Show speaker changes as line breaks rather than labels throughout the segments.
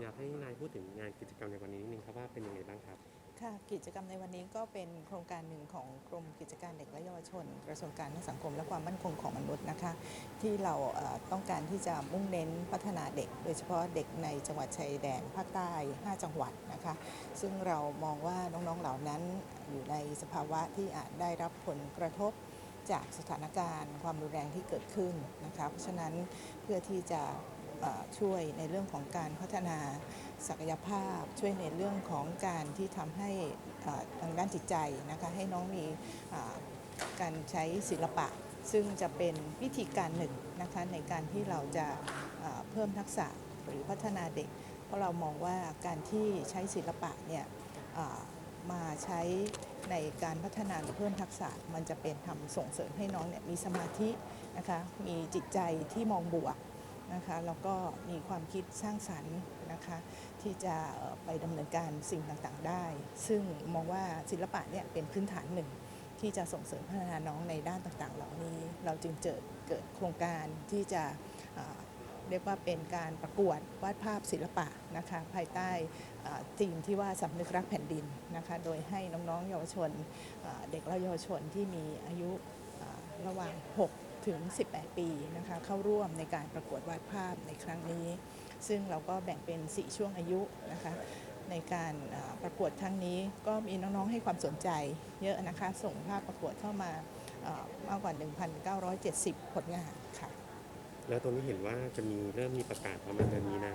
อยากให้นายพูดถึงงานกิจกรรมในวันนี้นิดนึงครับว่าเป็นยังไงบ้างครับ
ค่ะกิจกรรมในวันนี้ก็เป็นโครงการหนึ่งของกรมกิจการเด็กและเยาวชน กระทรวงการสังคมและความมั่นคงของมนุษย์นะคะ ที่เราเอ่อต้องการที่จะมุ่งเน้นพัฒนาเด็ก โดยเฉพาะเด็กในจังหวัดชายแดนภาคใต้ 5 จังหวัดนะคะ ซึ่งเรามองว่าน้องๆเหล่านั้นอยู่ในสภาวะที่อาจได้รับผลกระทบ จากสถานการณ์ความรุนแรงที่เกิดขึ้นนะคะเพราะฉะนั้นเพื่อที่จะ ช่วยในเรื่องของการพัฒนาศักยภาพ ช่วยในเรื่องของการที่ทำให้ทางด้านจิตใจนะคะให้น้องมีการใช้ศิลปะ ซึ่งจะเป็นวิธีการหนึ่งนะคะในการที่เราจะเอ่อเพิ่มทักษะหรือพัฒนาเด็ก เพราะเรามองว่าการที่ใช้ศิลปะเนี่ยมาใช้ในการพัฒนาหรือเพิ่มทักษะ มันจะเป็นทำส่งเสริมให้น้องเนี่ยมีสมาธินะคะมีจิตใจที่มองบวก นะคะแล้วก็มีความคิดสร้างสรรค์นะคะที่จะไปดำเนินการสิ่งต่างๆได้ ซึ่งมองว่าศิลปะเนี่ยเป็นพื้นฐานหนึ่งที่จะส่งเสริมพัฒนาน้องในด้านต่างๆ เหล่านี้ เราจึงเจอเกิดโครงการที่จะเรียกว่าเป็นการประกวดวาดภาพศิลปะนะคะภายใต้ธีมที่ว่าสำนึกรักแผ่นดินนะคะโดยให้น้องๆเยาวชนเด็กและเยาวชนที่มีอายุระหว่าง 6 ถึง 18 ปีนะคะเข้าร่วมในการประกวดวาดภาพในครั้งนี้ ซึ่งเราก็แบ่งเป็น 4 ช่วงอายุนะคะในการอ่าประกวดครั้งนี้ก็มีน้องๆให้ความสนใจเยอะนะคะ ส่งภาพประกวดเข้ามาเอ่อมากกว่า 1,970 ผลงานค่ะ
แล้วตรงนี้เห็นว่าจะมีเริ่มมีประกาศประมาณเดือนมีนา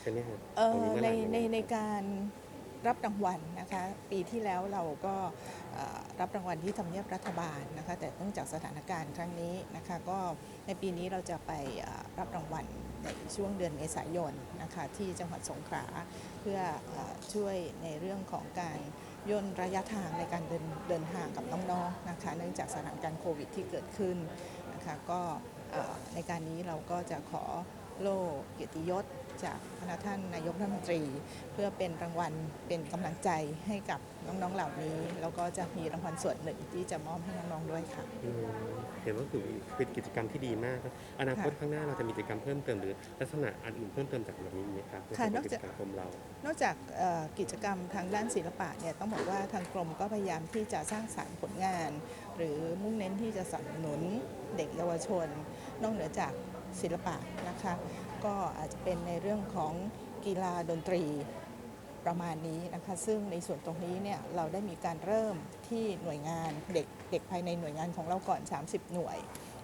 ใช่ไหมครับ
เอ่
ตรง
อ
นี้เมื่อ
ใน
ไหร่
ในในการ รับรางวัลนะคะ ปีที่แล้วเราก็รับรางวัลที่ทำเนียบรัฐบาลนะคะ แต่เนื่องจากสถานการณ์ครั้งนี้นะคะ ก็ในปีนี้เราจะไปรับรางวัลในช่วงเดือนเมษายนนะคะที่จังหวัดสงขลาเพื่ออช่วยในเรื่องของการย่นระยะทางในการเดินเดินทางกับน้องๆนะคะ เนื่องจากสถานการณ์โควิดที่เกิดขึ้นนะคะก็ในการนี้เราก็จะขอ โล่เกียรติยศ จากพระท่านนายกรัฐมนตรี เพื่อเป็นรางวัลเป็นกำลังใจให้กับน้องๆเหล่านี้ แล้วก็จะมีรางวัลส่วนหนึ่งที่จะมอบให้น้องๆด้วยค่ะ
อืมเห็นว่าถือเป็นกิจกรรมที่ดีมากครับอนาคตข้างหน้าเราจะมีกิจกรรมเพิ่มเติมหรือลักษณะอันอื่นเพิ่มเติมจากแบบนี้ไหมครับ
ค่ะ
ใน
นอก
กิจ
จาก
กรรมกรมเรา
นอกจากเอ่อกิจกรรมทางด้านศิลปะเนี่ยต้องบอกว่าทางกรมก็พยายามที่จะสร้างสรรค์ผลงาน หรือมุ่งเน้นที่จะสนับสนุนเด็กเยาวชน นอกเหนือจาก ศิลปะนะคะ ก็อาจจะเป็นในเรื่องของกีฬาดนตรีประมาณนี้นะคะ ซึ่งในส่วนตรงนี้เนี่ยเราได้มีการเริ่มที่หน่วยงานเด็กเด็กภายในหน่วยงานของเราก่อน 30 หน่วย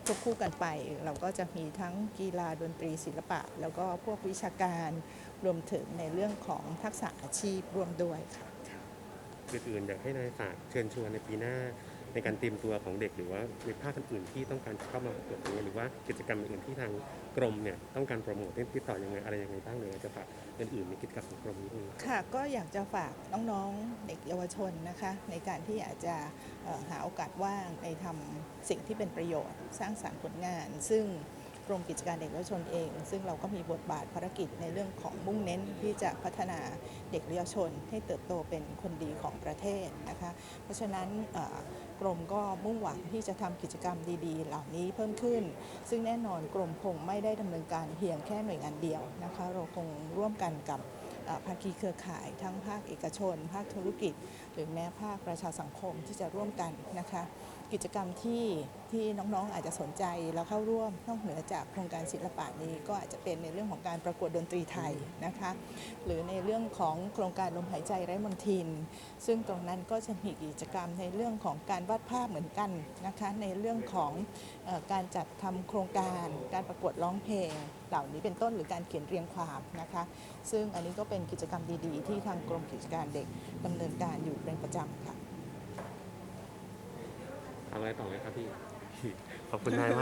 ควบคู่กันไป เราก็จะมีทั้งกีฬาดนตรีศิลปะ แล้วก็พวกวิชาการรวมถึงในเรื่องของทักษะอาชีพรวมด้วยค่ะ
อื่นๆอยากให้นายฝากเชิญชวนในปีหน้า ในการเตรียมตัวของเด็กหรือว่าในภาคอื่นๆที่ต้องการเข้ามาประกวดตรงนี้หรือว่ากิจกรรมอื่นๆที่ทางกรมเนี่ยต้องการโปรโมทติดต่อยังไงอะไรยังไงบ้างเลยจะฝากอื่นๆในกิจกรรมของกรมนี้ด้วย
ค่ะก็อยากจะฝากน้องๆเด็กเยาวชนนะคะในการที่อาจจะหาโอกาสว่างในทำสิ่งที่เป็นประโยชน์ สร้างสรรค์ผลงาน ซึ่ง กรมกิจการเด็กและเยาวชนเอง ซึ่งเราก็มีบทบาทภารกิจในเรื่องของมุ่งเน้นที่จะพัฒนาเด็กและเยาวชน ให้เติบโตเป็นคนดีของประเทศนะคะเพราะฉะนั้นกรมก็มุ่งหวังที่จะทำกิจกรรมดี ๆ เหล่านี้เพิ่มขึ้น ซึ่งแน่นอนกรมคงไม่ได้ดำเนินการเพียงแค่หน่วยงานเดียวนะคะ เราคงร่วมกันกับภาคีเครือข่ายทั้งภาคเอกชน ภาคธุรกิจ หรือแม้ภาคประชาสังคมที่จะร่วมกันนะคะ กิจกรรมที่ที่น้องๆอาจจะสนใจแล้วเข้าร่วมนอกเหนือจากโครงการศิลปะนี้ก็อาจจะเป็นในเรื่องของการประกวดดนตรีไทยนะคะหรือในเรื่องของโครงการลมหายใจไร้มนทิน ซึ่งตรงนั้นก็จะมีกิจกรรมในเรื่องของการวาดภาพเหมือนกันนะคะในเรื่องของอการจัดทำโครงการการประกวดร้องเพลง เหล่านี้เป็นต้นหรือการเขียนเรียงความนะคะซึ่งอันนี้ก็เป็นกิจกรรมดีๆ ที่ทางกรมกิจการเด็กดำเนินการอยู่เป็นประจำค่ะ
อะไรต่อเลยครับพี่ ขอบคุณนายมาก